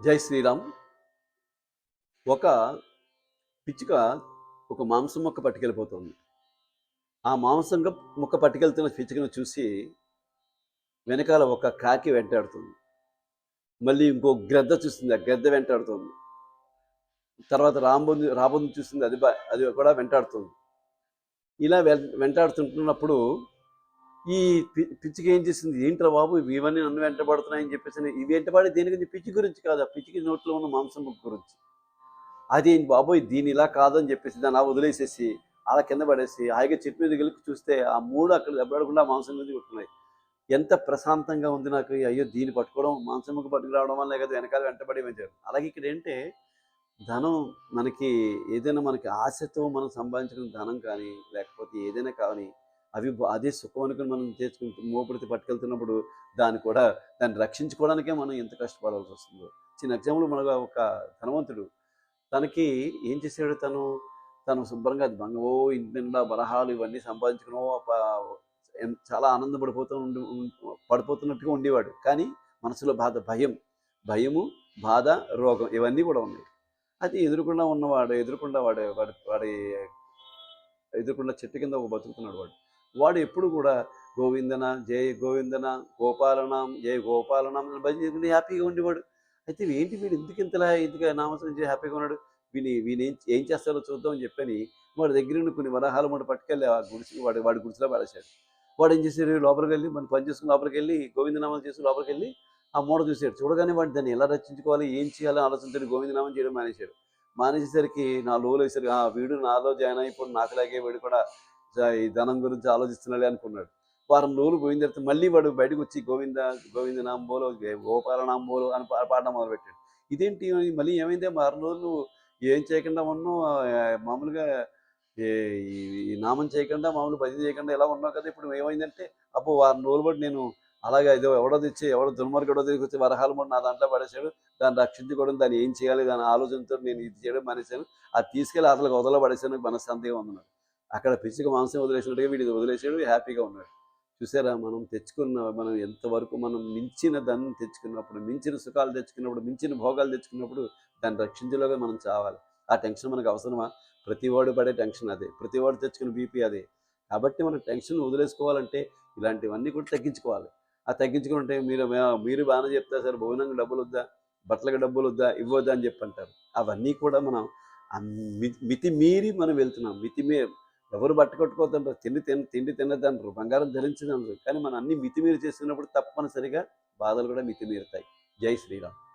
జై శ్రీరామ్. ఒక పిచ్చుక ఒక మాంసం మొక్క పట్టుకెళ్ళిపోతుంది. ఆ మాంసం మొక్క పట్టుకెళ్తున్న పిచ్చుకను చూసి వెనకాల ఒక కాకి వెంటాడుతుంది. మళ్ళీ ఇంకో గ్రద్ద చూస్తుంది ఆ గ్రద్ద వెంటాడుతుంది. తర్వాత రాంబొంది రాబొంది చూస్తుంది అది అది కూడా వెంటాడుతుంది. ఇలా వెంటాడుతుంటున్నప్పుడు ఈ పి- పిచ్చిక ఏం చేసింది? ఏంట్రా బాబు? ఇవన్నీ నన్ను వెంటబడుతున్నాయని చెప్పేసి ఇవి వెంటబడి దేని గురించి? పిచ్చి గురించి కాదు. ఆ పిచ్చికి నోట్లో ఉన్న మాంసం ముక్క గురించి. అది బాబోయ్? దీని ఇలా కాదని చెప్పేసి దాన్ని అలా వదిలేసేసి అలా కింద పడేసి హాయిగా చెట్టు మీద గెలిపి చూస్తే ఆ మూడు అక్కడ దెబ్బడకుండా మాంసం గురించి కొట్టుకున్నాయి. ఎంత ప్రశాంతంగా ఉంది నాకు అయ్యో దీన్ని పట్టుకోవడం మాంసం ముక్క పట్టుకురావడం వల్ల కదా వెనకాల వెంటబడి వెంటారు అలాగే ఇక్కడ ఏంటంటే ధనం మనకి ఏదైనా మనకి ఆశతో మనం సంపాదించుకున్న ధనం కానీ లేకపోతే ఏదైనా కానీ అవి అదే సుఖం అనుకుని మనం తెచ్చుకుంటూ మోపడితే పట్టుకెళ్తున్నప్పుడు దాన్ని కూడా దాన్ని రక్షించుకోవడానికే మనం ఎంత కష్టపడాల్సి వస్తుందో. చిన్న ఎగ్జాంపుల్ మనకు ఒక ధనవంతుడు. తనకి ఏం చేశాడు తను? తను శుభ్రంగా అది ఇంటి నిండా బలహాలు ఇవన్నీ సంపాదించుకునో చాలా ఆనందపడిపోతూ ఉండి పడిపోతున్నట్టుగా ఉండేవాడు. కానీ మనసులో బాధ భయం. భయము బాధ రోగం ఇవన్నీ కూడా ఉన్నాయి. అది ఎదురుకుండా ఉన్నవాడు ఎదురుకుండా వాడు వాడి వాడి ఎదురుకుండా చెట్టు కింద ఒక బతుకుతున్నాడు వాడు. వాడు ఎప్పుడు కూడా గోవిందన జయ గోవిందన గోపాలనాం జయ గోపాలనాం అని భజన హ్యాపీగా ఉండేవాడు. అయితే ఏంటి వీడు ఎందుకు ఇంతలా ఇంతగా నామసం చేసి హ్యాపీగా ఉన్నాడు? వీని వీని ఏం చేస్తారో చూద్దాం అని చెప్పని వాడి దగ్గర నుండి కొన్ని వరహాలు మూట పట్టుకెళ్ళి ఆ గుడిసి వాడి వాడి గుడిసిలో పడేశాడు వాడు ఏం చేశాడు? లోపలికి వెళ్ళి మన పని చేసుకుని లోపలికి వెళ్ళి గోవిందనామాలు చేసి లోపలికి వెళ్ళి ఆ మూడ చూశాడు. చూడగానే వాడు దాన్ని ఎలా రచించుకోవాలి? ఏం చేయాలని ఆలోచించాడు గోవిందనామం చేయడం మానేశాడు. మానేసేసరికి నా లోలు వేసరికి ఆ వీడు నాలో జాయిన్ అయిపోయి నాకులాగే వీడు కూడా ఈ ధనం గురించి ఆలోచిస్తున్నాడే అనుకున్నాడు. వారం రోజులు పోయిన తర్వాత మళ్ళీ వాడు బయటకు వచ్చి గోవింద గోవింద నాంబోలో గోపాల నాంబోలో అని పాడడం మొదలుపెట్టాడు. ఇదేంటి మళ్ళీ ఏమైందే? వారం రోజులు ఏం చేయకుండా ఉన్నావు? మామూలుగా ఈ- నామం చేయకుండా మామూలు భజన చేయకుండా ఎలా ఉన్నావు కదా? ఇప్పుడు ఏమైందంటే అప్పుడు వారం రోజులు బట్టి నేను అలాగే ఏదో ఎవడో తెచ్చి ఎవడో దుర్మార్గుడో దగ్గరికి వరహాలు కూడా నా దాంట్లో పడేశాడు. దాన్ని రక్షించుకోవడం దాన్ని ఏం చేయాలి? దాని ఆలోచనతో నేను ఇది చేయడం మానేశాను. అది తీసుకెళ్ళి అసలు వదల పడేశాను నాకు. మనశ్శాంతిగా ఉందన్నాడు అక్కడ పిచ్చిగా మాంసం వదిలేసినట్టుగా వీడు వదిలేసాడు హ్యాపీగా ఉన్నాడు. చూసారా మనం తెచ్చుకున్న మనం ఎంతవరకు మనం మించిన దాన్ని తెచ్చుకున్నప్పుడు మించిన సుఖాలు తెచ్చుకున్నప్పుడు మించిన భోగాలు తెచ్చుకున్నప్పుడు దాన్ని రక్షించలోగా మనం చావాలి. ఆ టెన్షన్ మనకు అవసరమా? ప్రతివాడు పడే టెన్షన్ అదే. ప్రతివాడు తెచ్చుకున్న బీపీ అదే. కాబట్టి మనం టెన్షన్ వదిలేసుకోవాలంటే ఇలాంటివన్నీ కూడా తగ్గించుకోవాలి. ఆ తగ్గించుకుంటే మీరు మీరు బాగానే చెప్తారు సార్ భోజనంగా డబ్బులు వద్దా? బట్టలకు డబ్బులు వద్దా? ఇవ్వద్దా? అని చెప్పంటారు అవన్నీ కూడా మనం మి- మితి మీరి మనం వెళ్తున్నాం. మితి మీరు ఎవరు బట్ట తిండి తిన తిండి తినద్దంటారు బంగారం ధరించదంటారు కానీ మనం అన్ని మితిమీరి చేస్తున్నప్పుడు తప్పనిసరిగా బాధలు కూడా మితిమీరుతాయి. జై శ్రీరామ్.